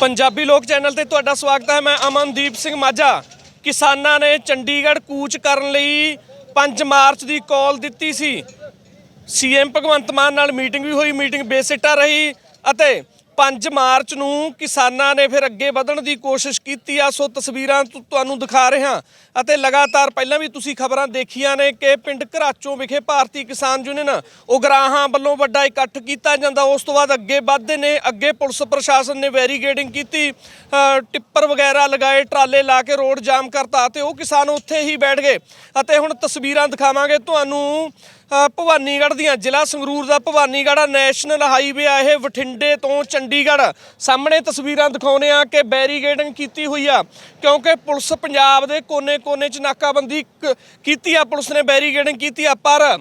ਪੰਜਾਬੀ ਲੋਕ ਚੈਨਲ ਤੇ ਤੁਹਾਡਾ ਸਵਾਗਤ ਹੈ। ਮੈਂ ਅਮਨਦੀਪ ਸਿੰਘ ਮਾਝਾ। ਕਿਸਾਨਾਂ ਨੇ ਚੰਡੀਗੜ੍ਹ ਕੂਚ ਕਰਨ ਲਈ 5 ਮਾਰਚ ਦੀ ਕਾਲ ਦਿੱਤੀ ਸੀ। ਸੀਐਮ ਭਗਵੰਤ ਮਾਨ ਨਾਲ ਮੀਟਿੰਗ ਵੀ ਹੋਈ। ਮੀਟਿੰਗ ਬੇਸਿੱਟਾ ਰਹੀ ਅਤੇ 5 ਮਾਰਚ ਨੂੰ ਕਿਸਾਨਾਂ ਨੇ ਫਿਰ ਅੱਗੇ ਵਧਣ ਦੀ ਕੋਸ਼ਿਸ਼ ਕੀਤੀ। ਆ ਸੋ ਤਸਵੀਰਾਂ ਤੁਹਾਨੂੰ ਦਿਖਾ ਰਿਹਾ। ਅਤੇ ਲਗਾਤਾਰ ਪਹਿਲਾਂ ਵੀ ਤੁਸੀਂ ਖਬਰਾਂ ਦੇਖੀਆਂ ਨੇ ਕਿ ਪਿੰਡ ਘਰਾਚੋਂ ਵਿਖੇ ਭਾਰਤੀ ਕਿਸਾਨ ਯੂਨੀਅਨ ਉਗਰਾਹਾਂ ਵੱਲੋਂ ਵੱਡਾ ਇਕੱਠ ਕੀਤਾ ਜਾਂਦਾ। ਉਸ ਤੋਂ ਬਾਅਦ ਅੱਗੇ ਵੱਧਦੇ ਨੇ, ਅੱਗੇ ਪੁਲਿਸ ਪ੍ਰਸ਼ਾਸਨ ਨੇ ਵੈਰੀਗੇਟਿੰਗ ਕੀਤੀ ਟਿੱਪਰ ਵਗੈਰਾ ਲਗਾਏ, ਟਰਾਲੇ ਲਾ ਕੇ ਰੋਡ ਜਾਮ ਕਰਤਾ ਤੇ ਉਹ ਕਿਸਾਨ ਉੱਥੇ ਹੀ ਬੈਠ ਗਏ। ਅਤੇ ਹੁਣ ਤਸਵੀਰਾਂ ਦਿਖਾਵਾਂਗੇ ਤੁਹਾਨੂੰ ਭਵਾਨੀਗੜ੍ਹ ਦੀਆਂ। ਜ਼ਿਲ੍ਹਾ ਸੰਗਰੂਰ ਦਾ ਭਵਾਨੀਗੜ੍ਹ ਨੈਸ਼ਨਲ ਹਾਈਵੇ ਆ ਇਹ, ਬਠਿੰਡੇ ਤੋਂ ਚੰਡੀਗੜ੍ਹ। ਸਾਹਮਣੇ ਤਸਵੀਰਾਂ ਦਿਖਾਉਨੇ ਆ ਕਿ ਬੈਰੀਗੇਡਿੰਗ ਕੀਤੀ ਹੋਈ ਆ, ਕਿਉਂਕਿ ਪੁਲਿਸ ਪੰਜਾਬ ਦੇ ਕੋਨੇ ਕੋਨੇ 'ਚ ਨਾਕਾਬੰਦੀ ਕੀਤੀ ਆ, ਪੁਲਿਸ ਨੇ ਬੈਰੀਗੇਡਿੰਗ ਕੀਤੀ ਆ, ਪਰ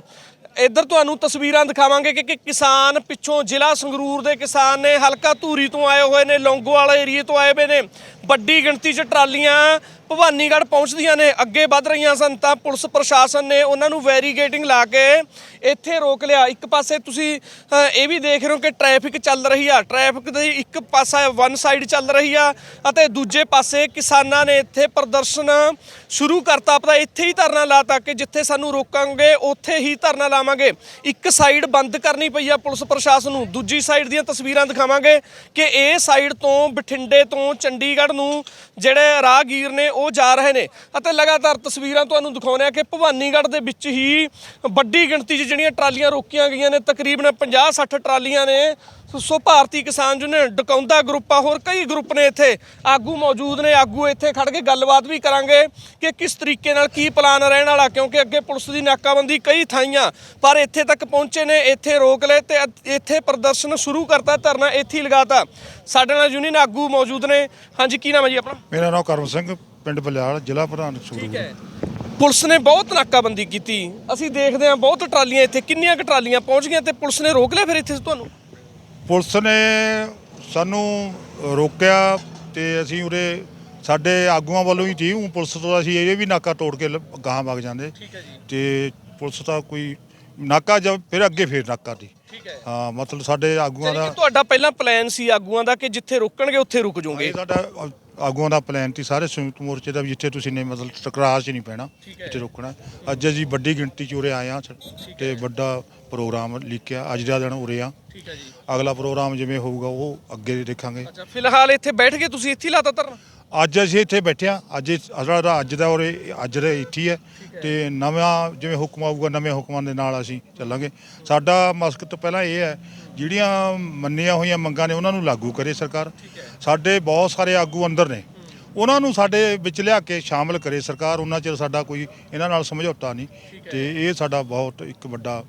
ਇੱਧਰ ਤੁਹਾਨੂੰ ਤਸਵੀਰਾਂ ਦਿਖਾਵਾਂਗੇ ਕਿ ਕਿ ਕਿਸਾਨ ਪਿੱਛੋਂ ਜ਼ਿਲ੍ਹਾ ਸੰਗਰੂਰ ਦੇ ਕਿਸਾਨ ਨੇ ਹਲਕਾ ਧੂਰੀ ਤੋਂ ਆਏ ਹੋਏ ਨੇ, ਲੌਂਗੋਵਾਲ ਏਰੀਏ ਤੋਂ ਆਏ ਹੋਏ ਨੇ। ਵੱਡੀ ਗਿਣਤੀ 'ਚ ਟਰਾਲੀਆਂ ਭਵਾਨੀਗੜ੍ਹ ਪਹੁੰਚਦੀਆਂ ਨੇ ਅੱਗੇ ਵੱਧ ਰਹੀਆਂ ਸਨ ਤਾਂ ਪੁਲਿਸ ਪ੍ਰਸ਼ਾਸਨ ਨੇ ਉਹਨਾਂ ਨੂੰ ਵੈਰੀਗੇਟਿੰਗ ਲਾ ਕੇ ਇੱਥੇ ਰੋਕ ਲਿਆ। ਇੱਕ ਪਾਸੇ ਤੁਸੀਂ ਅ, ਇਹ ਵੀ ਦੇਖ ਰਹੇ ਹੋ ਕਿ ਟ੍ਰੈਫਿਕ ਚੱਲ ਰਹੀ ਆ ਟ੍ਰੈਫਿਕ ਦੀ ਇੱਕ ਪਾਸਾ ਵਨ ਸਾਈਡ ਚੱਲ ਰਹੀ ਆ ਅਤੇ ਦੂਜੇ ਪਾਸੇ ਕਿਸਾਨਾਂ ਨੇ ਇੱਥੇ ਪ੍ਰਦਰਸ਼ਨ ਸ਼ੁਰੂ ਕਰਤਾ ਪਤਾ ਇੱਥੇ ਹੀ ਧਰਨਾ ਲਾਤਾ ਕਿ ਜਿੱਥੇ ਸਾਨੂੰ ਰੋਕਾਂਗੇ ਉੱਥੇ ਹੀ ਧਰਨਾ ਲਾਵਾਂਗੇ। ਇੱਕ ਸਾਈਡ ਬੰਦ ਕਰਨੀ ਪਈ ਆ ਪੁਲਿਸ ਪ੍ਰਸ਼ਾਸਨ ਨੂੰ ਦੂਜੀ ਸਾਈਡ ਦੀਆਂ ਤਸਵੀਰਾਂ ਦਿਖਾਵਾਂਗੇ ਕਿ ਇਹ ਸਾਈਡ ਤੋਂ ਬਠਿੰਡੇ ਤੋਂ ਚੰਡੀਗੜ੍ਹ ਨੂੰ ਜਿਹੜੇ ਰਾਹਗੀਰ ਨੇ ਉਹ ਜਾ ਰਹੇ ਨੇ। ਅਤੇ ਲਗਾਤਾਰ ਤਸਵੀਰਾਂ ਤੁਹਾਨੂੰ ਦਿਖਾਉਂਦੇ ਆ ਕਿ ਭਵਾਨੀਗੜ੍ਹ ਦੇ ਵਿੱਚ ਹੀ ਵੱਡੀ ਗਿਣਤੀ 'ਚ ਜਿਹੜੀਆਂ ਟਰਾਲੀਆਂ ਰੋਕੀਆਂ ਗਈਆਂ ਨੇ, ਤਕਰੀਬਨ 50-60 ਟਰਾਲੀਆਂ ਨੇ ਸੋ- ਸੋ ਭਾਰਤੀ ਕਿਸਾਨ ਯੂਨੀਅਨ ਡਕੌਂਦਾ ਗਰੁੱਪ ਆ ਹੋਰ ਕਈ ਗਰੁੱਪ ਨੇ ਇੱਥੇ ਆਗੂ ਮੌਜੂਦ ਨੇ ਆਗੂ ਇੱਥੇ ਖੜ ਕੇ ਗੱਲਬਾਤ ਵੀ ਕਰਾਂਗੇ ਕਿ ਕਿਸ ਤਰੀਕੇ ਨਾਲ ਕੀ ਪਲਾਨ ਰਹਿਣ ਵਾਲਾ ਕਿਉਂਕਿ ਅੱਗੇ ਪੁਲਿਸ ਦੀ ਨਾਕਾਬੰਦੀ ਕਈ ਥਾਈਆਂ ਪਰ ਇੱਥੇ ਤੱਕ ਪਹੁੰਚੇ ਨੇ ਇੱਥੇ ਰੋਕ ਲਏ ਤੇ ਇੱਥੇ ਪ੍ਰਦਰਸ਼ਨ ਸ਼ੁਰੂ ਕਰਤਾ ਧਰਨਾ ਇੱਥੇ ਹੀ ਲਗਾਤਾ। ਸਾਡੇ ਨਾਲ ਯੂਨੀਅਨ ਆਗੂ ਮੌਜੂਦ ਨੇ। ਹਾਂਜੀ ਕੀ ਨਾਮ ਹੈ ਜੀ ਆਪਣਾ? ਮੇਰਾ ਨਾਮ ਕਰਮ ਸਿੰਘ ਪਿੰਡ ਬਲਿਆਲ ਜ਼ਿਲ੍ਹਾ ਪ੍ਰਧਾਨ ਠੀਕ ਹੈ। ਪੁਲਿਸ ਨੇ ਬਹੁਤ ਨਾਕਾਬੰਦੀ ਕੀਤੀ। ਅਸੀਂ ਦੇਖਦੇ ਹਾਂ ਬਹੁਤ ਟਰਾਲੀਆਂ ਇੱਥੇ ਕਿੰਨੀਆਂ ਕੁ ਟਰਾਲੀਆਂ ਪਹੁੰਚ ਗਈਆਂ ਤੇ ਪੁਲਿਸ ਨੇ ਰੋਕ ਲਿਆ ਫਿਰ ਇੱਥੇ ਤੁਹਾਨੂੰ? ਪੁਲਿਸ ਨੇ ਸਾਨੂੰ ਰੋਕਿਆ ਤੇ ਅਸੀਂ ਉਰੇ ਸਾਡੇ ਆਗੂਆਂ ਵੱਲੋਂ ਹੀ ਸੀ ਊਂ ਪੁਲਿਸ ਤੋਂ ਅਸੀਂ ਇਹ ਵੀ ਨਾਕਾ ਤੋੜ ਕੇ ਲ- ਗਾਹਾਂ ਵਗ ਜਾਂਦੇ। ਠੀਕ ਹੈ ਜੀ। ਤੇ ਪੁਲਿਸ ਤਾਂ ਕੋਈ ਨਾਕਾ ਜਦ ਫਿਰ ਅੱਗੇ ਫੇਰ ਨਾਕਾ ਦੀ ਠੀਕ ਹੈ। ਹਾਂ ਮਤਲਬ ਸਾਡੇ ਆਗੂਆਂ ਦਾ ਤੁਹਾਡਾ ਪਹਿਲਾਂ ਪਲਾਨ ਸੀ ਆਗੂਆਂ ਦਾ ਕਿ ਜਿੱਥੇ ਰੁਕਣਗੇ ਉੱਥੇ ਰੁਕ ਜਾਓਗੇ? ਇਹ ਸਾਡਾ ਆਗੂਆਂ ਦਾ ਪਲਾਨ ਸੀ ਸਾਰੇ ਸੰਯੁਕਤ ਮੋਰਚੇ ਦਾ ਵੀ ਜਿੱਥੇ ਤੁਸੀਂ ਨੇ ਮਤਲਬ ਟਕਰਾਅ 'ਚ ਨਹੀਂ ਪੈਣਾ। ਇੱਥੇ ਰੁਕਣਾ। ਅੱਜ ਅਸੀਂ ਵੱਡੀ ਗਿਣਤੀ 'ਚ ਉਰੇ ਆਏ ਹਾਂ ਤੇ ਵੱਡਾ ਪ੍ਰੋਗਰਾਮ ਲਿਖਿਆ ਅੱਜ ਦਾ ਦਿਨ ਉਰੇ ਆ। ਠੀਕ ਹੈ ਜੀ। ਅਗਲਾ ਪ੍ਰੋਗਰਾਮ ਜਿਵੇਂ ਹੋਊਗਾ ਉਹ ਅੱਗੇ ਦੇਖਾਂਗੇ। ਅੱਛਾ ਫਿਲਹਾਲ ਇੱਥੇ ਬੈਠ ਕੇ ਤੁਸੀਂ ਇੱਥੇ ਲਾਤਾ ਧਰਨਾ? ਅੱਜ ਅਸੀਂ ਇੱਥੇ ਬੈਠੇ ਆ ਅੱਜ ਇਹ- ਦਾ ਅੱਜ ਦਾ ਉਰੇ ਅੱਜ ਦਾ ਇੱਥੇ ਹੀ ਹੈ ਤੇ ਨਵਾਂ ਜਿਵੇਂ ਹੁਕਮ ਆਊਗਾ, ਨਵੇਂ ਹੁਕਮਾਂ ਦੇ ਨਾਲ ਅਸੀਂ ਚੱਲਾਂਗੇ। ਸਾਡਾ ਮਸਕ ਤੋਂ ਪਹਿਲਾਂ ਇਹ ਹੈ, ਜਿਹੜੀਆਂ ਮੰਨੀਆਂ ਹੋਈਆਂ ਮੰਗਾਂ ਨੇ ਉਹਨਾਂ ਨੂੰ ਲਾਗੂ ਕਰੇ ਸਰਕਾਰ। ਸਾਡੇ ਬਹੁਤ ਸਾਰੇ ਆਗੂ ਅੰਦਰ ਨੇ। ਉਹਨਾਂ ਨੂੰ ਸਾਡੇ ਵਿੱਚ ਲਿਆ ਕੇ ਸ਼ਾਮਲ ਕਰੇ ਸਰਕਾਰ। ਉਹਨਾਂ ਚਿਰ ਸਾਡਾ ਕੋਈ ਇਹਨਾਂ ਨਾਲ ਸਮਝੌਤਾ ਨਹੀਂ। ਤੇ ਇਹ ਸਾਡਾ ਬਹੁਤ ਇੱਕ ਵੱਡਾ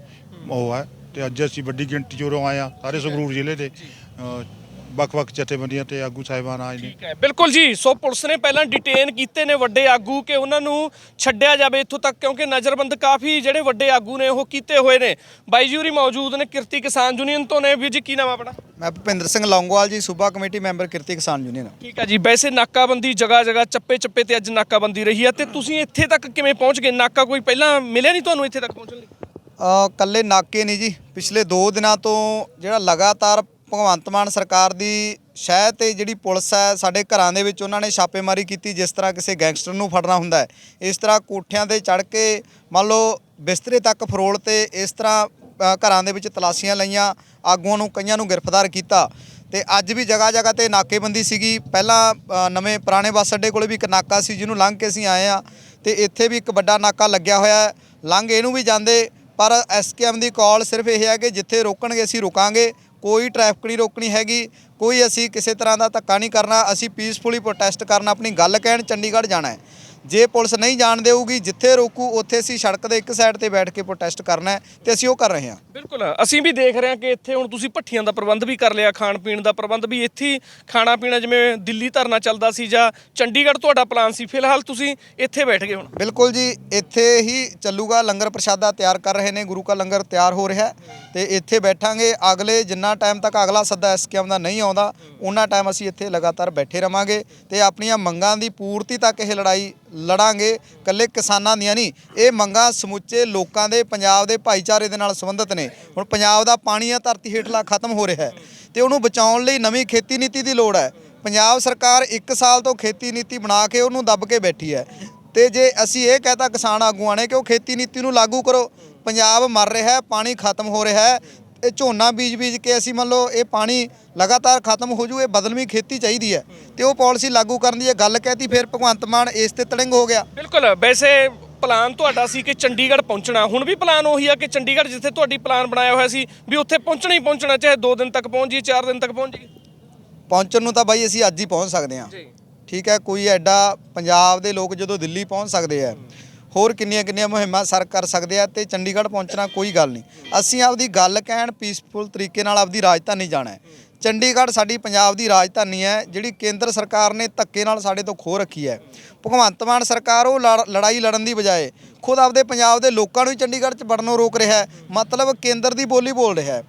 ਉਹ ਹੈ। ਤੇ ਅੱਜ ਅਸੀਂ ਵੱਡੀ ਗਿਣਤੀ 'ਚ ਉਰੋਂ ਆਏ ਆ ਸਾਰੇ ਸੰਗਰੂਰ ਜ਼ਿਲ੍ਹੇ ਦੇ ਵੱਖ-ਵੱਖ ਜਥੇਬੰਦੀਆਂ ਤੇ ਆਗੂ ਸਾਹਿਬਾਨ ਆਏ ਨੇ। ਠੀਕ ਹੈ। ਬਿਲਕੁਲ ਜੀ ਸੋ ਪੁਲਿਸ ਨੇ ਪਹਿਲਾਂ ਡਿਟੇਨ ਕੀਤੇ ਨੇ ਵੱਡੇ ਆਗੂ ਕਿ ਉਹਨਾਂ ਨੂੰ ਛੱਡਿਆ ਜਾਵੇ ਇੱਥੋਂ ਤੱਕ ਕਿਉਂਕਿ ਨਜ਼ਰਬੰਦ ਕਾਫੀ ਜਿਹੜੇ ਵੱਡੇ ਆਗੂ ਨੇ ਉਹ ਕੀਤੇ ਹੋਏ ਨੇ। ਬਾਈ ਜੀ ਹੋਰੀ ਮੌਜੂਦ ਨੇ ਕਿਰਤੀ ਕਿਸਾਨ ਯੂਨੀਅਨ ਤੋਂ ਨੇ। ਵੀ ਜੀ ਕੀ ਨਾਮ ਆਪਣਾ? ਮੈਂ ਭੁਪਿੰਦਰ ਸਿੰਘ ਲੌਂਗੋਵਾਲ ਜੀ ਸੂਬਾ committee member Kirti Kisan union. ਠੀਕ ਹੈ ਜੀ ਵੈਸੇ ਨਾਕਾਬੰਦੀ ਜਗ੍ਹਾ ਜਗ੍ਹਾ ਚੱਪੇ ਚੱਪੇ ਤੇ ਅੱਜ ਨਾਕਾਬੰਦੀ ਰਹੀ ਹੈ ਤੇ ਤੁਸੀਂ ਇੱਥੇ ਤੱਕ ਕਿਵੇਂ ਪਹੁੰਚ ਗਏ? ਨਾਕਾ ਕੋਈ ਪਹਿਲਾਂ ਮਿਲਿਆ ਨਹੀਂ ਤੁਹਾਨੂੰ ਇੱਥੇ ਤੱਕ ਪਹੁੰਚਣ ਲਈ? ਅ ਕੱਲੇ ਨਾਕੇ ਨਹੀਂ ਜੀ ਪਿਛਲੇ 2 ਦਿਨਾਂ ਤੋਂ ਜਿਹੜਾ ਲਗਾਤਾਰ ਭਗਵੰਤ ਮਾਨ ਸਰਕਾਰ ਦੀ ਸ਼ਹਿ ਤੇ ਜਿਹੜੀ ਪੁਲਿਸ ਹੈ, ਸਾਡੇ ਘਰਾਂ ਦੇ ਵਿੱਚ ਉਹਨਾਂ ਨੇ ਛਾਪੇਮਾਰੀ ਕੀਤੀ ਜਿਸ ਤਰ੍ਹਾਂ ਕਿਸੇ ਗੈਂਗਸਟਰ ਨੂੰ ਫੜਨਾ ਹੁੰਦਾ ਹੈ। ਇਸ ਤਰ੍ਹਾਂ ਕੋਠਿਆਂ ਤੇ ਚੜ੍ਹ ਕੇ ਮੰਨ ਲਓ ਬਿਸਤਰੇ ਤੱਕ ਫਰੋਲ ਤੇ ਇਸ ਤਰ੍ਹਾਂ ਘਰਾਂ ਦੇ ਵਿੱਚ ਤਲਾਸ਼ੀਆਂ ਲਈਆਂ, ਆਗੂਆਂ ਨੂੰ, ਕਈਆਂ ਨੂੰ ਗ੍ਰਿਫਤਾਰ ਕੀਤਾ। ਤੇ ਅੱਜ ਵੀ ਜਗ੍ਹਾ ਜਗ੍ਹਾ ਤੇ ਨਾਕੇਬੰਦੀ ਸੀਗੀ। ਪਹਿਲਾਂ ਨਵੇਂ ਪੁਰਾਣੇ ਬੱਸ ਅੱਡੇ ਕੋਲੇ ਵੀ ਇੱਕ ਨਾਕਾ ਸੀ ਜਿਹਨੂੰ ਲੰਘ ਕੇ ਅਸੀਂ ਆਏ ਆ ਤੇ ਇੱਥੇ ਵੀ ਇੱਕ ਵੱਡਾ ਨਾਕਾ ਲੱਗਿਆ ਹੋਇਆ ਹੈ। ਲੰਘ ਇਹਨੂੰ ਵੀ ਜਾਂਦੇ, ਪਰ ਐਸਕੇਐਮ ਦੀ ਕਾਲ ਸਿਰਫ ਇਹ ਹੈ ਕਿ ਜਿੱਥੇ ਰੋਕਣਗੇ ਅਸੀਂ ਰੁਕਾਂਗੇ। ਕੋਈ ਟ੍ਰੈਫਿਕ ਨਹੀਂ ਰੋਕਣੀ ਹੈਗੀ, ਕੋਈ ਅਸੀਂ ਕਿਸੇ ਤਰ੍ਹਾਂ ਦਾ ਧੱਕਾ ਨਹੀਂ ਕਰਨਾ, ਅਸੀਂ ਪੀਸਫੁਲੀ ਪ੍ਰੋਟੈਸਟ ਕਰਨਾ, ਆਪਣੀ ਗੱਲ ਕਹਿਣ ਚੰਡੀਗੜ੍ਹ ਜਾਣਾ ਹੈ। ਜੇ ਪੁਲਿਸ ਨਹੀਂ ਜਾਣ ਦੇਊਗੀ ਜਿੱਥੇ ਰੋਕੂ ਉੱਥੇ ਅਸੀਂ ਸੜਕ ਦੇ ਇੱਕ ਸਾਈਡ ਤੇ ਬੈਠ ਕੇ ਪ੍ਰੋਟੈਸਟ ਕਰਨਾ ਹੈ ਤੇ ਅਸੀਂ ਉਹ ਕਰ ਰਹੇ ਹਾਂ। ਬਿਲਕੁਲ ਅਸੀਂ ਵੀ ਦੇਖ ਰਹੇ ਹਾਂ ਕਿ ਇੱਥੇ ਹੁਣ ਤੁਸੀਂ ਭੱਠੀਆਂ ਦਾ ਪ੍ਰਬੰਧ ਵੀ ਕਰ ਲਿਆ ਖਾਣ ਪੀਣ ਦਾ ਪ੍ਰਬੰਧ ਵੀ ਇੱਥੇ ਖਾਣਾ ਪੀਣਾ ਜਿਵੇਂ ਦਿੱਲੀ ਧਰਨਾ ਚੱਲਦਾ ਸੀ ਜਾਂ ਚੰਡੀਗੜ੍ਹ ਤੁਹਾਡਾ ਪਲਾਨ ਸੀ ਫਿਲਹਾਲ ਤੁਸੀਂ ਇੱਥੇ ਬੈਠ ਗਏ ਹੁਣ। ਬਿਲਕੁਲ ਜੀ ਇੱਥੇ ਹੀ ਚੱਲੂਗਾ ਲੰਗਰ ਪ੍ਰਸ਼ਾਦਾ ਤਿਆਰ ਕਰ ਰਹੇ ਨੇ ਗੁਰੂ ਕਾ ਲੰਗਰ ਤਿਆਰ ਹੋ ਰਿਹਾ ਤੇ ਇੱਥੇ ਬੈਠਾਂਗੇ। ਅਗਲੇ ਜਿੰਨਾ ਟਾਈਮ ਤੱਕ ਅਗਲਾ ਸੱਦਾ ਐਸਕੇਐਮ ਦਾ ਨਹੀਂ ਆਉਂਦਾ ਉਹਨਾਂ ਟਾਈਮ ਅਸੀਂ ਇੱਥੇ ਲਗਾਤਾਰ ਬੈਠੇ ਰਵਾਂਗੇ ਤੇ ਆਪਣੀਆਂ ਮੰਗਾਂ ਦੀ ਪੂਰਤੀ ਤੱਕ ਇਹ ਲੜਾਈ ਲੜਾਂਗੇ, ਇਕੱਲੇ ਕਿਸਾਨਾਂ ਦੀਆਂ ਨਹੀਂ। ਇਹ ਮੰਗਾਂ ਸਮੁੱਚੇ ਲੋਕਾਂ ਦੇ, ਪੰਜਾਬ ਦੇ ਭਾਈਚਾਰੇ ਦੇ ਨਾਲ ਸੰਬੰਧਿਤ ਨੇ। ਹੁਣ ਪੰਜਾਬ ਦਾ ਪਾਣੀ ਆ, ਧਰਤੀ ਹੇਠਲਾ ਖਤਮ ਹੋ ਰਿਹਾ ਹੈ। ਤੇ ਉਹਨੂੰ ਬਚਾਉਣ ਲਈ ਨਵੀਂ ਖੇਤੀ ਨੀਤੀ ਦੀ ਲੋੜ ਹੈ। ਪੰਜਾਬ ਸਰਕਾਰ 1 ਸਾਲ ਤੋਂ ਖੇਤੀ ਨੀਤੀ ਬਣਾ ਕੇ ਉਹਨੂੰ ਦੱਬ ਕੇ ਬੈਠੀ ਹੈ। ਤੇ ਜੇ ਅਸੀਂ ਇਹ ਕਹਤਾ ਕਿਸਾਨ ਆਗੂਆਂ ਨੇ ਕਿ ਉਹ ਖੇਤੀ ਨੀਤੀ ਨੂੰ ਲਾਗੂ ਕਰੋ, ਪੰਜਾਬ ਮਰ ਰਿਹਾ ਹੈ, ਪਾਣੀ ਖਤਮ ਹੋ ਰਿਹਾ ਹੈ ਇਹ ਝੋਨਾ ਬੀਜ ਬੀਜ ਕੇ ਅਸੀਂ ਮੰਨ ਲਓ ਇਹ ਪਾਣੀ ਲਗਾਤਾਰ ਖਤਮ ਹੋ ਜੂ ਇਹ ਬਦਲਵੀਂ ਖੇਤੀ ਚਾਹੀਦੀ ਹੈ ਤੇ ਉਹ ਪਾਲਿਸੀ ਲਾਗੂ ਕਰਨ ਦੀ ਜੇ ਗੱਲ ਕਹਿਤੀ ਫਿਰ ਭਗਵੰਤ ਮਾਨ ਇਸ ਤੇ ਤੜਿੰਗ ਹੋ ਗਿਆ। ਬਿਲਕੁਲ ਵੈਸੇ ਪਲਾਨ ਤੁਹਾਡਾ ਸੀ ਕਿ ਚੰਡੀਗੜ੍ਹ ਪਹੁੰਚਣਾ ਹੁਣ ਵੀ ਪਲਾਨ ਉਹੀ ਆ ਕਿ ਚੰਡੀਗੜ੍ਹ ਜਿੱਥੇ ਤੁਹਾਡੀ ਪਲਾਨ ਬਣਾਇਆ ਹੋਇਆ ਸੀ ਵੀ ਉੱਥੇ ਪਹੁੰਚਣਾ ਹੀ ਪਹੁੰਚਣਾ ਚਾਹੇ 2 ਦਿਨ ਤੱਕ ਪਹੁੰਚ ਜੀ 4 ਦਿਨ ਤੱਕ ਪਹੁੰਚ ਜੀ ਪਹੁੰਚਣ ਨੂੰ ਤਾਂ ਬਾਈ ਅਸੀਂ ਅੱਜ ਹੀ ਪਹੁੰਚ ਸਕਦੇ ਹਾਂ। ਠੀਕ ਹੈ ਕੋਈ ਐਡਾ ਪੰਜਾਬ ਦੇ ਲੋਕ ਜਦੋਂ ਦਿੱਲੀ ਪਹੁੰਚ ਸਕਦੇ ਆ ਹੋਰ ਕਿੰਨੀਆਂ ਕਿੰਨੀਆਂ ਮੁਹਿੰਮਾਂ ਸਰ ਕਰ ਸਕਦੇ ਆ ਤੇ ਚੰਡੀਗੜ੍ਹ ਪਹੁੰਚਣਾ ਕੋਈ ਗੱਲ ਨਹੀਂ। ਅਸੀਂ ਆਪਦੀ ਗੱਲ ਕਹਿਣ ਪੀਸਫੁਲ ਤਰੀਕੇ ਨਾਲ ਆਪਦੀ ਰਾਜਧਾਨੀ ਜਾਣਾ ਹੈ। ਚੰਡੀਗੜ੍ਹ ਸਾਡੀ ਪੰਜਾਬ ਦੀ ਰਾਜਧਾਨੀ ਹੈ, ਜਿਹੜੀ ਕੇਂਦਰ ਸਰਕਾਰ ਨੇ ਧੱਕੇ ਨਾਲ ਸਾਡੇ ਤੋਂ ਖੋ ਰੱਖੀ ਹੈ। ਭਗਵੰਤ ਮਾਨ ਸਰਕਾਰ ਉਹ ਲੜ- ਲੜਾਈ ਲੜਨ ਦੀ ਬਜਾਏ ਖੁਦ ਆਪਦੇ ਪੰਜਾਬ ਦੇ ਲੋਕਾਂ ਨੂੰ ਹੀ ਚੰਡੀਗੜ੍ਹ 'ਚ ਵੜਨੋਂ ਰੋਕ ਰਿਹਾ ਹੈ, ਮਤਲਬ ਕੇਂਦਰ ਦੀ ਬੋਲੀ ਬੋਲ ਰਿਹਾ ਹੈ।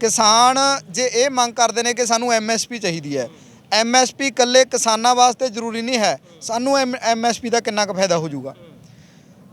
ਕਿਸਾਨ ਜੇ ਇਹ ਮੰਗ ਕਰਦੇ ਨੇ ਕਿ ਸਾਨੂੰ ਐਮਐਸਪੀ ਚਾਹੀਦੀ ਹੈ ਐਮਐਸਪੀ ਇਕੱਲੇ ਕਿਸਾਨਾਂ ਵਾਸਤੇ ਜ਼ਰੂਰੀ ਨਹੀਂ ਹੈ, ਸਾਨੂੰ ਐਮਐਸਪੀ ਦਾ ਕਿੰਨਾ ਕੁ ਫਾਇਦਾ ਹੋ ਜਾਊਗਾ?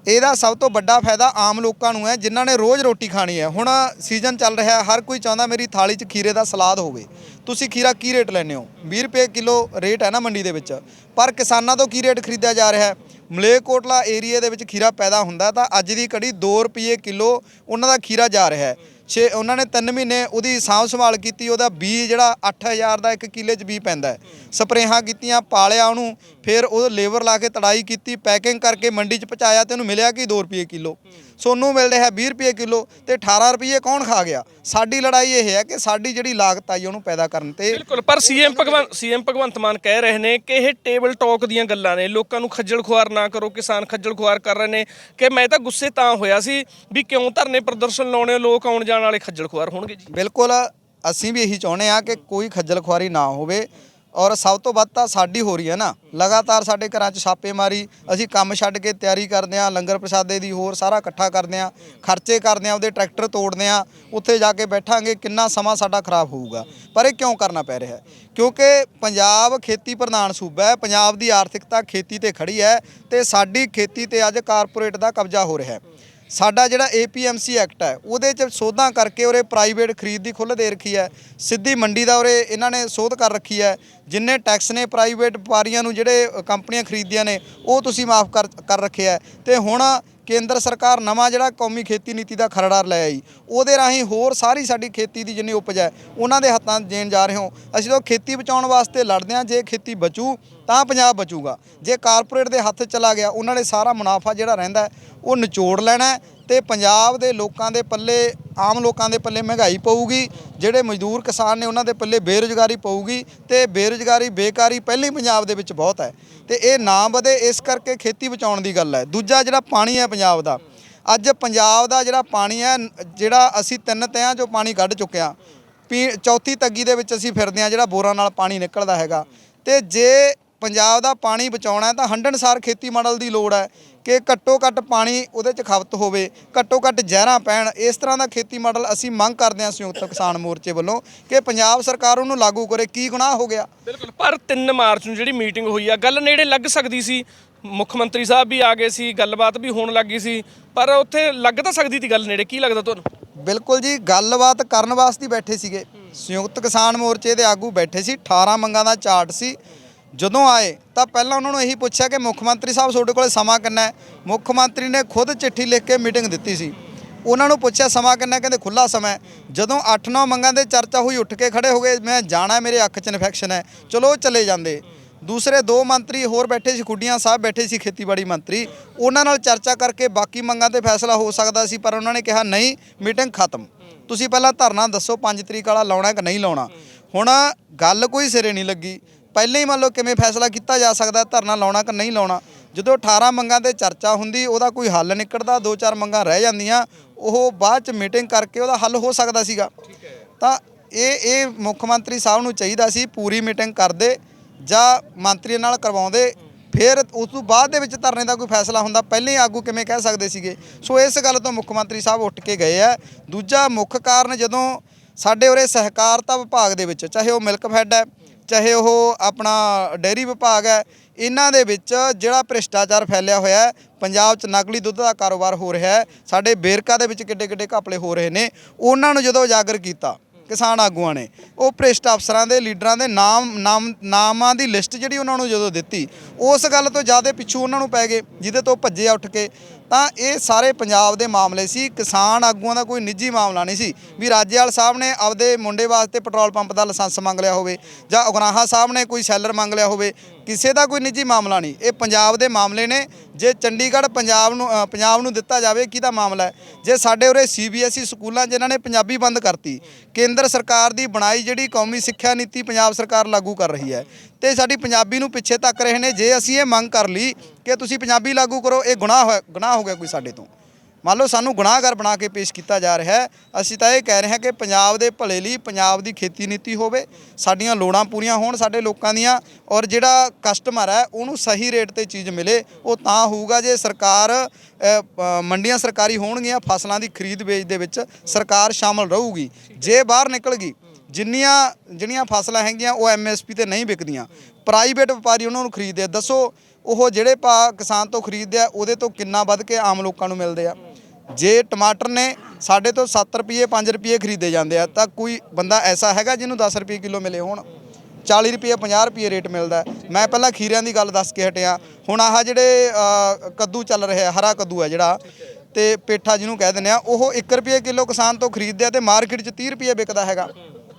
ਇਹਦਾ ਸਭ ਤੋਂ ਵੱਡਾ ਫਾਇਦਾ ਆਮ ਲੋਕਾਂ ਨੂੰ ਹੈ, ਜਿਨ੍ਹਾਂ ਨੇ ਰੋਜ਼ ਰੋਟੀ ਖਾਣੀ ਹੈ। ਹੁਣ ਸੀਜ਼ਨ ਚੱਲ ਰਿਹਾ ਹੈ ਹਰ ਕੋਈ ਚਾਹੁੰਦਾ ਮੇਰੀ ਥਾਲੀ 'ਚ ਖੀਰੇ ਦਾ ਸਲਾਦ ਹੋਵੇ। ਤੁਸੀਂ ਖੀਰਾ ਕੀ ਰੇਟ ਲੈਂਦੇ ਹੋ? 20 ਰੁਪਏ ਕਿਲੋ ਰੇਟ ਹੈ ਨਾ ਮੰਡੀ ਦੇ ਵਿੱਚ। ਪਰ ਕਿਸਾਨਾਂ ਤੋਂ ਕੀ ਰੇਟ ਖਰੀਦਿਆ ਜਾ ਰਿਹਾ ਹੈ? ਮਲੇਕੋਟਲਾ ਏਰੀਆ ਦੇ ਵਿੱਚ ਖੀਰਾ ਪੈਦਾ ਹੁੰਦਾ ਤਾਂ ਅੱਜ ਦੀ ਕੜੀ 2 ਰੁਪਏ ਕਿਲੋ ਉਹਨਾਂ ਦਾ ਖੀਰਾ ਜਾ ਰਿਹਾ ਹੈ। ਛੇ, ਉਹਨਾਂ ਨੇ 3 ਮਹੀਨੇ ਉਹਦੀ ਸਾਂਭ ਸੰਭਾਲ ਕੀਤੀ, ਉਹਦਾ ਬੀ ਜਿਹੜਾ 8000 ਦਾ ਇੱਕ ਕਿੱਲੇ 'ਚ ਬੀ ਪੈਂਦਾ ਸਪਰੇਹਾਂ ਕੀਤੀਆਂ, ਪਾਲਿਆ ਉਹਨੂੰ ਫਿਰ ਉਹ ਲੇਬਰ ਲਾ ਕੇ ਤੜਾਈ ਕੀਤੀ ਪੈਕਿੰਗ ਕਰਕੇ ਮੰਡੀ 'ਚ ਪਹੁੰਚਾਇਆ ਤੇ ਉਹਨੂੰ ਮਿਲਿਆ ਕਿ 2 ਰੁਪਏ ਕਿਲੋ। ਸੋਨੂੰ ਮਿਲ ਰਿਹਾ 20 ਰੁਪਏ ਕਿਲੋ ਤੇ 18 ਰੁਪਏ ਕੌਣ ਖਾ ਗਿਆ? ਸਾਡੀ ਲੜਾਈ ਇਹ ਹੈ ਕਿ ਸਾਡੀ ਜਿਹੜੀ ਲਾਗਤ ਆਈ ਉਹਨੂੰ ਪੈਦਾ ਕਰਨ ਤੇ ਬਿਲਕੁਲ ਪਰ ਸੀਐਮ ਭਗਵੰਤ ਸੀਐਮ ਭਗਵੰਤ ਮਾਨ ਕਹਿ ਰਹੇ ਨੇ ਕਿ ਇਹ ਟੇਬਲ ਟਾਕ ਦੀਆਂ ਗੱਲਾਂ ਨੇ। ਲੋਕਾਂ ਨੂੰ ਖੱਜਲ ਖੁਆਰ ਨਾ ਕਰੋ ਕਿਸਾਨ ਖੱਜਲ ਖੁਆਰ ਕਰ ਰਹੇ ਨੇ ਕਿ ਮੈਂ ਤਾਂ ਗੁੱਸੇ ਤਾਂ ਹੋਇਆ ਸੀ ਵੀ ਕਿਉਂ ਧਰਨੇ ਪ੍ਰਦਰਸ਼ਨ ਲਾਉਣੇ ਲੋਕ ਆਉਣ ਜਾਣ ਵਾਲੇ ਖੱਜਲ ਖੁਆਰ ਹੋਣਗੇ ਜੀ। ਬਿਲਕੁਲ ਅਸੀਂ ਵੀ ਇਹੀ ਚਾਹੁੰਦੇ ਆ ਕਿ ਕੋਈ ਖੱਜਲ ਖੁਆਰੀ ਨਾ ਹੋਵੇ। ਔਰ ਸਭ ਤੋਂ ਵੱਧ ਤਾਂ ਸਾਡੀ ਹੋ ਰਹੀ ਹੈ ਨਾ। ਲਗਾਤਾਰ ਸਾਡੇ ਘਰਾਂ 'ਚ ਛਾਪੇਮਾਰੀ ਅਸੀਂ ਕੰਮ ਛੱਡ ਕੇ ਤਿਆਰੀ ਕਰਦੇ ਆ ਲੰਗਰ ਪ੍ਰਸ਼ਾਦੇ ਦੀ ਹੋਰ ਸਾਰਾ ਇਕੱਠਾ ਕਰਦੇ ਆ ਖਰਚੇ ਕਰਦੇ ਆ ਉਹਦੇ ਟਰੈਕਟਰ ਤੋੜਦੇ ਆ ਉੱਥੇ ਜਾ ਕੇ ਬੈਠਾਂਗੇ, ਕਿੰਨਾ ਸਮਾਂ ਸਾਡਾ ਖਰਾਬ ਹੋਊਗਾ। ਪਰ ਇਹ ਕਿਉਂ ਕਰਨਾ ਪੈ ਰਿਹਾ ਕਿਉਂਕਿ ਪੰਜਾਬ ਖੇਤੀ ਪ੍ਰਧਾਨ ਸੂਬਾ ਹੈ, ਪੰਜਾਬ ਦੀ ਆਰਥਿਕਤਾ ਖੇਤੀ ਤੇ ਖੜੀ ਹੈ ਤੇ ਸਾਡੀ ਖੇਤੀ ਤੇ ਅੱਜ ਕਾਰਪੋਰੇਟ ਦਾ ਕਬਜ਼ਾ ਹੋ ਰਿਹਾ ਹੈ। ਸਾਡਾ ਜਿਹੜਾ APMC ਐਕਟ ਹੈ, ਉਹਦੇ ਚ ਸੋਧਾਂ ਕਰਕੇ ਉਰੇ ਪ੍ਰਾਈਵੇਟ ਖਰੀਦ ਦੀ ਖੁੱਲ੍ਹ ਦੇ ਰੱਖੀ ਹੈ, ਸਿੱਧੀ ਮੰਡੀ ਦਾ ਉਰੇ ਇਹਨਾਂ ਨੇ ਸੋਧ ਕਰ ਰੱਖੀ ਹੈ, ਜਿੰਨੇ ਟੈਕਸ ਨੇ ਪ੍ਰਾਈਵੇਟ ਵਪਾਰੀਆਂ ਨੂੰ ਜਿਹੜੇ ਕੰਪਨੀਆਂ ਖਰੀਦਦੀਆਂ ਨੇ, ਉਹ ਤੁਸੀਂ ਮਾਫ ਕਰ ਕਰ ਰੱਖਿਆ ਹੈ। ਤੇ ਹੁਣ ਕੇਂਦਰ ਸਰਕਾਰ ਨਵਾਂ ਜਿਹੜਾ ਕੌਮੀ ਖੇਤੀ ਨੀਤੀ ਦਾ ਖਰੜਾ ਲੈ ਆਈ, ਉਹਦੇ ਰਾਹੀਂ ਹੋਰ ਸਾਰੀ ਸਾਡੀ ਖੇਤੀ ਦੀ ਜਿੰਨੀ ਉਪਜ ਹੈ, ਉਹਨਾਂ ਦੇ ਹੱਥਾਂ ਦੇਣ ਜਾ ਰਹੇ ਹੋ। ਅਸੀਂ ਤਾਂ ਖੇਤੀ ਬਚਾਉਣ ਵਾਸਤੇ ਲੜਦੇ ਹਾਂ, ਜੇ ਖੇਤੀ ਬਚੂ ਤਾਂ ਪੰਜਾਬ ਬਚੂਗਾ। ਜੇ ਕਾਰਪੋਰੇਟ ਦੇ ਹੱਥ ਚਲਾ ਗਿਆ, ਉਹਨਾਂ ਨੇ ਸਾਰਾ ਮੁਨਾਫਾ ਜਿਹੜਾ ਰਹਿੰਦਾ ਉਹ ਨਿਚੋੜ ਲੈਣਾ ਹੈ ਤੇ ਪੰਜਾਬ ਦੇ ਲੋਕਾਂ ਦੇ ਪੱਲੇ, ਆਮ ਲੋਕਾਂ ਦੇ ਪੱਲੇ ਮਹਿੰਗਾਈ ਪਊਗੀ, ਜਿਹੜੇ ਮਜ਼ਦੂਰ ਕਿਸਾਨ ਨੇ ਉਹਨਾਂ ਦੇ ਪੱਲੇ ਬੇਰੁਜ਼ਗਾਰੀ ਪਊਗੀ ਤੇ ਬੇਰੁਜ਼ਗਾਰੀ, ਬੇਕਾਰੀ ਪਹਿਲਾਂ ਹੀ ਪੰਜਾਬ ਦੇ ਵਿੱਚ ਬਹੁਤ ਹੈ। ਤੇ ਇਹ ਨਾ ਵਧੇ, ਇਸ ਕਰਕੇ ਖੇਤੀ ਬਚਾਉਣ ਦੀ ਗੱਲ ਹੈ। ਦੂਜਾ ਜਿਹੜਾ ਪਾਣੀ ਹੈ ਪੰਜਾਬ ਦਾ, ਅੱਜ ਪੰਜਾਬ ਦਾ ਜਿਹੜਾ ਪਾਣੀ ਹੈ, ਜਿਹੜਾ ਅਸੀਂ ਤਿੰਨ ਤਿਆਂ ਚੋਂ ਪਾਣੀ ਕੱਢ ਚੁੱਕੇ ਹਾਂ, ਪੀ, ਚੌਥੀ ਤੱਗੀ ਦੇ ਵਿੱਚ ਅਸੀਂ ਫਿਰਦੇ ਹਾਂ, ਜਿਹੜਾ ਬੋਰਾਂ ਨਾਲ ਪਾਣੀ ਨਿਕਲਦਾ ਹੈਗਾ। ਤੇ ਜੇ ਪੰਜਾਬ ਦਾ ਪਾਣੀ ਬਚਾਉਣਾ ਤਾਂ ਹੰਡਣਸਾਰ ਖੇਤੀ ਮਾਡਲ ਦੀ ਲੋੜ ਹੈ ਕਿ ਘੱਟੋ ਘੱਟ ਪਾਣੀ ਉਹਦੇ 'ਚ ਖਪਤ ਹੋਵੇ ਘੱਟੋ ਘੱਟ ਜ਼ਹਿਰਾਂ ਪੈਣ। ਇਸ ਤਰ੍ਹਾਂ ਦਾ ਖੇਤੀ ਮਾਡਲ ਅਸੀਂ ਮੰਗ ਕਰਦੇ ਹਾਂ ਸੰਯੁਕਤ ਕਿਸਾਨ ਮੋਰਚੇ ਵੱਲੋਂ ਕਿ ਪੰਜਾਬ ਸਰਕਾਰ ਉਹਨੂੰ ਲਾਗੂ ਕਰੇ। ਕੀ ਗੁਨਾਹ ਹੋ ਗਿਆ? ਬਿਲਕੁਲ ਪਰ 3 ਮਾਰਚ ਨੂੰ ਜਿਹੜੀ ਮੀਟਿੰਗ ਹੋਈ ਆ ਗੱਲ ਨੇੜੇ ਲੱਗ ਸਕਦੀ ਸੀ। ਮੁੱਖ ਮੰਤਰੀ ਸਾਹਿਬ ਵੀ ਆ ਗਏ ਸੀ ਗੱਲਬਾਤ ਵੀ ਹੋਣ ਲੱਗੀ ਸੀ ਪਰ ਉੱਥੇ ਲੱਗ ਤਾਂ ਸਕਦੀ ਸੀ ਗੱਲ ਨੇੜੇ। ਕੀ ਲੱਗਦਾ ਤੁਹਾਨੂੰ? ਬਿਲਕੁਲ ਜੀ ਗੱਲਬਾਤ ਕਰਨ ਵਾਸਤੇ ਬੈਠੇ ਸੀਗੇ। ਸੰਯੁਕਤ ਕਿਸਾਨ ਮੋਰਚੇ ਦੇ ਆਗੂ ਬੈਠੇ ਸੀ 18 ਮੰਗਾਂ ਦਾ ਚਾਰਟ ਸੀ। ਜਦੋਂ ਆਏ ਤਾਂ ਪਹਿਲਾਂ ਉਹਨਾਂ ਨੂੰ ਇਹੀ ਪੁੱਛਿਆ ਕਿ ਮੁੱਖ ਮੰਤਰੀ ਸਾਹਿਬ ਤੁਹਾਡੇ ਕੋਲੇ ਸਮਾਂ ਕਿੰਨਾ ਹੈ? ਮੁੱਖ ਮੰਤਰੀ ਨੇ ਖੁਦ ਚਿੱਠੀ ਲਿਖ ਕੇ ਮੀਟਿੰਗ ਦਿੱਤੀ ਸੀ। ਉਹਨਾਂ ਨੂੰ ਪੁੱਛਿਆ ਸਮਾਂ ਕਿੰਨਾ ਕਹਿੰਦੇ ਖੁੱਲਾ ਸਮਾਂ ਜਦੋਂ 8-9 ਮੰਗਾਂ ਦੇ ਚਰਚਾ ਹੋਈ, ਉੱਠ ਕੇ ਖੜੇ ਹੋ ਗਏ, ਮੈਂ ਜਾਣਾ ਮੇਰੇ ਅੱਖ 'ਚ ਇਨਫੈਕਸ਼ਨ ਹੈ। ਚਲੋ ਚਲੇ ਜਾਂਦੇ। ਦੂਸਰੇ ਦੋ ਮੰਤਰੀ ਹੋਰ ਬੈਠੇ ਸੀ, ਖੁੱਡੀਆਂ ਸਾਹਿਬ ਬੈਠੇ ਸੀ, ਖੇਤੀਬਾੜੀ ਮੰਤਰੀ। ਉਹਨਾਂ ਨਾਲ ਚਰਚਾ ਕਰਕੇ ਬਾਕੀ ਮੰਗਾਂ ਤੇ ਫੈਸਲਾ ਹੋ ਸਕਦਾ ਸੀ, ਪਰ ਉਹਨਾਂ ਨੇ ਕਿਹਾ, ਨਹੀਂ, ਮੀਟਿੰਗ ਖਤਮ। ਤੁਸੀਂ ਪਹਿਲਾਂ ਧਰਨਾ ਦੱਸੋ 5 ਤਰੀਕ ਵਾਲਾ ਲਾਉਣਾ ਕਿ ਨਹੀਂ ਲਾਉਣਾ? ਹੁਣ ਗੱਲ ਕੋਈ ਸਿਰੇ ਨਹੀਂ ਲੱਗੀ। ਪਹਿਲਾਂ ਹੀ ਮੰਨ ਲਓ ਕਿਵੇਂ ਫੈਸਲਾ ਕੀਤਾ ਜਾ ਸਕਦਾ, ਧਰਨਾ ਲਾਉਣਾ ਕਿ ਨਹੀਂ ਲਾਉਣਾ, ਜਦੋਂ 18 ਮੰਗਾਂ ਤੇ ਚਰਚਾ ਹੁੰਦੀ, ਉਹਦਾ ਕੋਈ ਹੱਲ ਨਿਕਲਦਾ, ਦੋ ਚਾਰ ਮੰਗਾਂ ਰਹਿ ਜਾਂਦੀਆਂ, ਉਹ ਬਾਅਦ ਚ ਮੀਟਿੰਗ ਕਰਕੇ ਉਹਦਾ ਹੱਲ ਹੋ ਸਕਦਾ ਸੀਗਾ। ਤਾਂ ਇਹ ਇਹ ਮੁੱਖ ਮੰਤਰੀ ਸਾਹਿਬ ਨੂੰ ਚਾਹੀਦਾ ਸੀ ਪੂਰੀ ਮੀਟਿੰਗ ਕਰਦੇ ਜਾਂ ਮੰਤਰੀਆਂ ਨਾਲ ਕਰਵਾਉਂਦੇ, ਫਿਰ ਉਸ ਤੋਂ ਬਾਅਦ ਦੇ ਵਿੱਚ ਧਰਨੇ ਦਾ ਕੋਈ ਫੈਸਲਾ ਹੁੰਦਾ, ਪਹਿਲਾਂ ਹੀ ਆਗੂ ਕਿਵੇਂ ਕਹਿ ਸਕਦੇ ਸੀਗੇ। ਸੋ ਇਸ ਗੱਲ ਤੋਂ ਮੁੱਖ ਮੰਤਰੀ ਸਾਹਿਬ ਉੱਠ ਕੇ ਗਏ ਆ। ਦੂਜਾ ਮੁੱਖ ਕਾਰਨ ਜਦੋਂ ਸਾਡੇ ਉਰੇ ਸਹਿਕਾਰਤਾ ਵਿਭਾਗ ਦੇ ਵਿੱਚ, ਚਾਹੇ ਉਹ ਮਿਲਕ ਫੈਡ ਹੈ ਚਾਹੇ ਉਹ ਆਪਣਾ ਡੇਅਰੀ ਵਿਭਾਗ ਹੈ, ਇਹਨਾਂ ਦੇ ਵਿੱਚ ਜਿਹੜਾ ਭ੍ਰਿਸ਼ਟਾਚਾਰ ਫੈਲਿਆ ਹੋਇਆ ਪੰਜਾਬ 'ਚ ਨਕਲੀ ਦੁੱਧ ਦਾ ਕਾਰੋਬਾਰ ਹੋ ਰਿਹਾ ਹੈ, ਸਾਡੇ ਬੇਰਕਾ ਦੇ ਵਿੱਚ ਕਿੱਡੇ ਕਿੱਡੇ ਘਪਲੇ ਹੋ ਰਹੇ ਨੇ, ਉਹਨਾਂ ਨੂੰ ਜਦੋਂ ਉਜਾਗਰ ਕੀਤਾ ਕਿਸਾਨ ਆਗੂਆਂ ਨੇ, ਉਹ ਭ੍ਰਿਸ਼ਟ ਅਫਸਰਾਂ ਦੇ, ਲੀਡਰਾਂ ਦੇ ਨਾਮ ਨਾਮ, ਨਾਮਾਂ ਦੀ ਲਿਸਟ ਜਿਹੜੀ ਉਹਨਾਂ ਨੂੰ ਜਦੋਂ ਦਿੱਤੀ, ਉਸ ਗੱਲ ਤੋਂ ਜ਼ਿਆਦਾ ਪਿੱਛੂ ਉਹਨਾਂ ਨੂੰ ਪੈ ਗਏ, ਜਿਹਦੇ ਤੋਂ ਭੱਜੇ ਉੱਠ ਕੇ ਤਾਂ ਇਹ ਸਾਰੇ ਪੰਜਾਬ ਦੇ ਮਾਮਲੇ ਸੀ। ਕਿਸਾਨ ਆਗੂਆਂ ਦਾ ਕੋਈ ਨਿੱਜੀ ਮਾਮਲਾ ਨਹੀਂ ਸੀ। ਵੀ ਰਾਜੇਵਾਲ ਸਾਹਿਬ ਨੇ ਆਪਦੇ ਮੁੰਡੇ ਵਾਸਤੇ ਪੈਟਰੋਲ ਪੰਪ ਦਾ ਲਾਇਸੈਂਸ ਮੰਗ ਲਿਆ ਹੋਵੇ ਜਾਂ ਉਗਰਾਹਾ ਸਾਹਿਬ ਨੇ ਕੋਈ ਸੈਲਰ ਮੰਗ ਲਿਆ ਹੋਵੇ, ਕਿਸੇ ਦਾ ਕੋਈ ਨਿੱਜੀ ਮਾਮਲਾ ਨਹੀਂ। ਇਹ ਪੰਜਾਬ ਦੇ ਮਾਮਲੇ ਨੇ। ਜੇ ਚੰਡੀਗੜ੍ਹ ਪੰਜਾਬ ਨੂੰ ਪੰਜਾਬ ਨੂੰ ਦਿੱਤਾ ਜਾਵੇ ਕਿਹਦਾ ਮਾਮਲਾ ਹੈ? ਜੇ ਸਾਡੇ ਉਰੇ ਸੀਬੀਐਸਈ ਸਕੂਲਾਂ ਜਿਨ੍ਹਾਂ ਨੇ ਪੰਜਾਬੀ ਬੰਦ ਕਰਤੀ, ਕੇਂਦਰ ਸਰਕਾਰ ਦੀ ਬਣਾਈ ਜਿਹੜੀ ਕੌਮੀ ਸਿੱਖਿਆ ਨੀਤੀ ਪੰਜਾਬ ਸਰਕਾਰ ਲਾਗੂ ਕਰ ਰਹੀ ਹੈ। ਤੇ ਸਾਡੀ ਪੰਜਾਬੀ ਨੂੰ ਪਿੱਛੇ ਤੱਕ ਰਹੇ ਨੇ। ਜੇ ਅਸੀਂ ਇਹ ਮੰਗ ਕਰ ਲਈ ਕਿ ਤੁਸੀਂ ਪੰਜਾਬੀ ਲਾਗੂ ਕਰੋ, ਇਹ ਗੁਨਾਹ ਹੋਇਆ ਗੁਨਾਹ ਹੋ ਗਿਆ ਕੋਈ ਸਾਡੇ ਤੋਂ। ਮੰਨ ਲਓ ਸਾਨੂੰ ਗੁਨਾਹਗਰ ਬਣਾ ਕੇ ਪੇਸ਼ ਕੀਤਾ ਜਾ ਰਿਹਾ ਹੈ। ਅਸੀਂ ਤਾਂ ਇਹ ਕਹਿ ਰਹੇ ਹਾਂ ਕਿ ਪੰਜਾਬ ਦੇ ਭਲੇ ਲਈ ਪੰਜਾਬ ਦੀ ਖੇਤੀ ਨੀਤੀ ਹੋਵੇ, ਸਾਡੀਆਂ ਲੋੜਾਂ ਪੂਰੀਆਂ ਹੋਣ, ਸਾਡੇ ਲੋਕਾਂ ਦੀਆਂ, ਔਰ ਜਿਹੜਾ ਕਸਟਮਰ ਹੈ, ਉਹਨੂੰ ਸਹੀ ਰੇਟ ਤੇ ਚੀਜ਼ ਮਿਲੇ, ਉਹ ਤਾਂ ਹੋਊਗਾ ਜੇ ਸਰਕਾਰ ਮੰਡੀਆਂ ਸਰਕਾਰੀ ਹੋਣਗੀਆਂ, ਫਸਲਾਂ ਦੀ ਖਰੀਦ ਵੇਚ ਦੇ ਵਿੱਚ ਸਰਕਾਰ ਸ਼ਾਮਲ ਰਹੂਗੀ। ਜੇ ਬਾਹਰ ਨਿਕਲ ਗਈ ਜਿੰਨੀਆਂ ਜਿਹੜੀਆਂ ਫਸਲਾਂ ਹੈਗੀਆਂ, ਉਹ ਐਮਐਸਪੀ ਤੇ ਨਹੀਂ ਵਿਕਦੀਆਂ। ਪ੍ਰਾਈਵੇਟ ਵਪਾਰੀ ਉਹਨਾਂ ਨੂੰ ਖਰੀਦਦੇ ਆ। ਦੱਸੋ, ਉਹ ਜਿਹੜੇ ਭਾ ਕਿਸਾਨ ਤੋਂ ਖਰੀਦਦੇ ਆ, ਉਹਦੇ ਤੋਂ ਕਿੰਨਾ ਵੱਧ ਕੇ ਆਮ ਲੋਕਾਂ ਨੂੰ ਮਿਲਦੇ ਆ? ਜੇ ਟਮਾਟਰ ਨੇ ਸਾਡੇ ਤੋਂ 7 ਰੁਪਏ 5 ਰੁਪਏ ਖਰੀਦੇ ਜਾਂਦੇ ਆ, ਤਾਂ ਕੋਈ ਬੰਦਾ ਐਸਾ ਹੈਗਾ ਜਿਹਨੂੰ 10 ਰੁਪਏ ਕਿਲੋ ਮਿਲੇ ਹੋਣ? 40 ਰੁਪਏ 50 ਰੁਪਏ ਰੇਟ ਮਿਲਦਾ ਮੈਂ ਪਹਿਲਾਂ ਖੀਰਿਆਂ ਦੀ ਗੱਲ ਦੱਸ ਕੇ ਹਟਿਆ। ਹੁਣ ਆਹ ਜਿਹੜੇ ਕੱਦੂ ਚੱਲ ਰਿਹਾ, ਹਰਾ ਕੱਦੂ ਹੈ ਜਿਹੜਾ, ਤੇ ਪੇਠਾ ਜਿਹਨੂੰ ਕਹਿ ਦਿੰਦੇ ਆ, ਉਹ 1 ਰੁਪਏ ਕਿਲੋ ਕਿਸਾਨ ਤੋਂ ਖਰੀਦਦੇ ਆ ਤੇ ਮਾਰਕੀਟ 'ਚ 30 ਰੁਪਏ ਵਿਕਦਾ ਹੈਗਾ।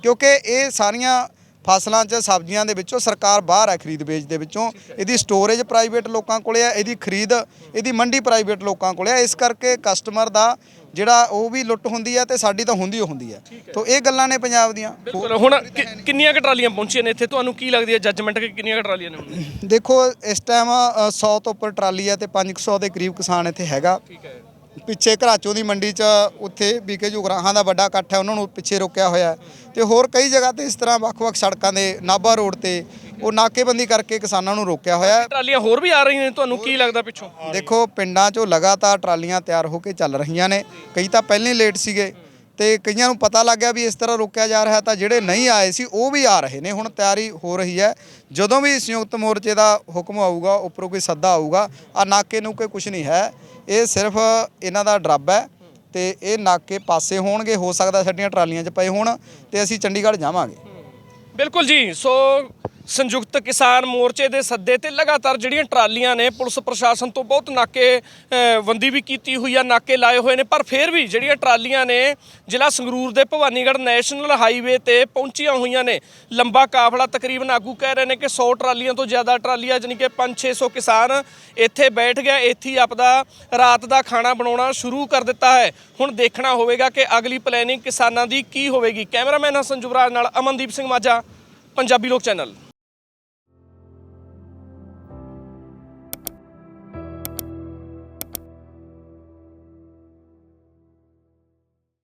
ਕਿਉਂਕਿ ਇਹ ਸਾਰੀਆਂ ਫਸਲਾਂ 'ਚ ਸਬਜ਼ੀਆਂ ਦੇ ਵਿੱਚੋਂ ਸਰਕਾਰ ਬਾਹਰ ਹੈ ਖਰੀਦ ਵੇਚ ਦੇ ਵਿੱਚੋਂ। ਇਹਦੀ ਸਟੋਰੇਜ ਪ੍ਰਾਈਵੇਟ ਲੋਕਾਂ ਕੋਲੇ ਹੈ ਇਹਦੀ ਖਰੀਦ ਇਹਦੀ ਮੰਡੀ ਪ੍ਰਾਈਵੇਟ ਲੋਕਾਂ ਕੋਲੇ ਹੈ। ਇਸ ਕਰਕੇ ਕਸਟਮਰ ਦਾ ਜਿਹੜਾ ਉਹ ਵੀ ਲੁੱਟ ਹੁੰਦੀ ਹੈ ਤੇ ਸਾਡੀ ਤਾਂ ਹੁੰਦੀ ਓ ਹੁੰਦੀ ਹੈ। ਤੋਂ ਇਹ ਗੱਲਾਂ ਨੇ ਪੰਜਾਬ ਦੀਆਂ। ਬਿਲਕੁਲ ਹੁਣ ਕਿੰਨੀਆਂ ਕੁ ਟਰਾਲੀਆਂ ਪਹੁੰਚੀਆਂ ਨੇ ਇੱਥੇ? ਤੁਹਾਨੂੰ ਕੀ ਲੱਗਦੀ ਹੈ ਜੱਜਮੈਂਟ ਕਿ ਕਿੰਨੀਆਂ ਕੁ ਟਰਾਲੀਆਂ ਨੇ ਹੁਣ? ਦੇਖੋ ਇਸ ਟਾਈਮ 100 ਤੋਂ ਉੱਪਰ ਟਰਾਲੀ ਹੈ ਤੇ 500 ਦੇ ਕਰੀਬ ਕਿਸਾਨ ਇੱਥੇ ਹੈਗਾ। ਠੀਕ ਹੈ। ਪਿੱਛੇ ਘਰਾਚੋਂ ਦੀ ਮੰਡੀ 'ਚ ਉੱਥੇ ਬੀਕੇ ਜੁਗਰਾਹਾਂ ਦਾ ਵੱਡਾ ਇਕੱਠ ਹੈ ਉਹਨਾਂ ਨੂੰ ਪਿੱਛੇ ਰੋਕਿਆ ਹੋਇਆ ਤੇ ਹੋਰ ਕਈ ਜਗ੍ਹਾ ਤੇ ਇਸ ਤਰ੍ਹਾਂ ਵੱਖ-ਵੱਖ ਸੜਕਾਂ ਦੇ ਨਾਭਾ ਰੋਡ ਤੇ ਉਹ ਨਾਕੇਬੰਦੀ ਕਰਕੇ ਕਿਸਾਨਾਂ ਨੂੰ ਰੋਕਿਆ ਹੋਇਆ ਹੈ। ਟਰਾਲੀਆਂ ਹੋਰ ਵੀ ਆ ਰਹੀਆਂ ਨੇ ਤੁਹਾਨੂੰ ਕੀ ਲੱਗਦਾ ਪਿੱਛੋਂ? ਦੇਖੋ ਪਿੰਡਾਂ 'ਚੋਂ ਲਗਾਤਾਰ ਟਰਾਲੀਆਂ ਤਿਆਰ ਹੋ ਕੇ ਚੱਲ ਰਹੀਆਂ ਨੇ। ਕਈ ਤਾਂ ਪਹਿਲਾਂ ਹੀ ਲੇਟ ਸੀਗੇ ਤੇ ਕਈਆਂ ਨੂੰ ਪਤਾ ਲੱਗ ਗਿਆ ਵੀ ਇਸ ਤਰ੍ਹਾਂ ਰੋਕਿਆ ਜਾ ਰਿਹਾ ਤਾਂ ਜਿਹੜੇ ਨਹੀਂ ਆਏ ਸੀ ਉਹ ਵੀ ਆ ਰਹੇ ਨੇ। ਹੁਣ ਤਿਆਰੀ ਹੋ ਰਹੀ ਹੈ। ਜਦੋਂ ਵੀ ਸੰਯੁਕਤ ਮੋਰਚੇ ਦਾ ਹੁਕਮ ਆਊਗਾ ਉੱਪਰੋਂ ਕੋਈ ਸੱਦਾ ਆਊਗਾ ਆ ਨਾਕੇ ਨੂਕੇ ਕੁਝ ਨਹੀਂ ਹੈ। ਇਹ ਸਿਰਫ ਇਹਨਾਂ ਦਾ ਡਰੱਬ ਹੈ ਤੇ ਇਹ ਨਾਕੇ ਪਾਸੇ ਹੋਣਗੇ, ਹੋ ਸਕਦਾ ਸਾਡੀਆਂ ਟਰਾਲੀਆਂ 'ਚ ਪਏ ਹੋਣ ਤੇ ਅਸੀਂ ਚੰਡੀਗੜ੍ਹ ਜਾਵਾਂਗੇ। ਬਿਲਕੁਲ ਜੀ, ਸੋ ਸੰਯੁਕਤ ਕਿਸਾਨ ਮੋਰਚੇ ਦੇ ਸੱਦੇ ਤੇ ਲਗਾਤਾਰ ਜਿਹੜੀਆਂ ਟਰਾਲੀਆਂ ਨੇ, ਪੁਲਿਸ ਪ੍ਰਸ਼ਾਸਨ ਤੋਂ ਬਹੁਤ ਨਾਕੇ ਬੰਦੀ ਵੀ ਕੀਤੀ ਹੋਈ ਆ, ਨਾਕੇ ਲਾਏ ਹੋਏ ਨੇ, ਪਰ ਫਿਰ ਵੀ ਜਿਹੜੀਆਂ ਟਰਾਲੀਆਂ ਨੇ, ਜ਼ਿਲ੍ਹਾ ਸੰਗਰੂਰ ਦੇ ਭਵਾਨੀਗੜ੍ਹ ਨੈਸ਼ਨਲ ਹਾਈਵੇ ਤੇ ਪਹੁੰਚੀਆਂ ਹੋਈਆਂ ਨੇ। ਲੰਬਾ ਕਾਫਲਾ ਤਕਰੀਬਨ ਆਗੂ ਕਹਿ ਰਹੇ ਨੇ ਕਿ 100 ਟਰਾਲੀਆਂ ਤੋਂ ਜ਼ਿਆਦਾ ਟਰਾਲੀਆਂ, ਜਾਣੀ ਕਿ 5-600 ਕਿਸਾਨ ਇੱਥੇ ਬੈਠ ਗਿਆ, ਇੱਥੇ ਹੀ ਆਪਦਾ ਰਾਤ ਦਾ ਖਾਣਾ ਬਣਾਉਣਾ ਸ਼ੁਰੂ ਕਰ ਦਿੱਤਾ ਹੈ। ਹੁਣ ਦੇਖਣਾ ਹੋਵੇਗਾ ਕਿ ਅਗਲੀ ਪਲੈਨਿੰਗ ਕਿਸਾਨਾਂ ਦੀ ਕੀ ਹੋਵੇਗੀ। ਕੈਮਰਾਮੈਨ ਹਸਨ ਜੁਬਰਾਜ ਨਾਲ ਅਮਨਦੀਪ ਸਿੰਘ ਮਾਝਾ, ਪੰਜਾਬੀ ਲੋਕ ਚੈਨਲ।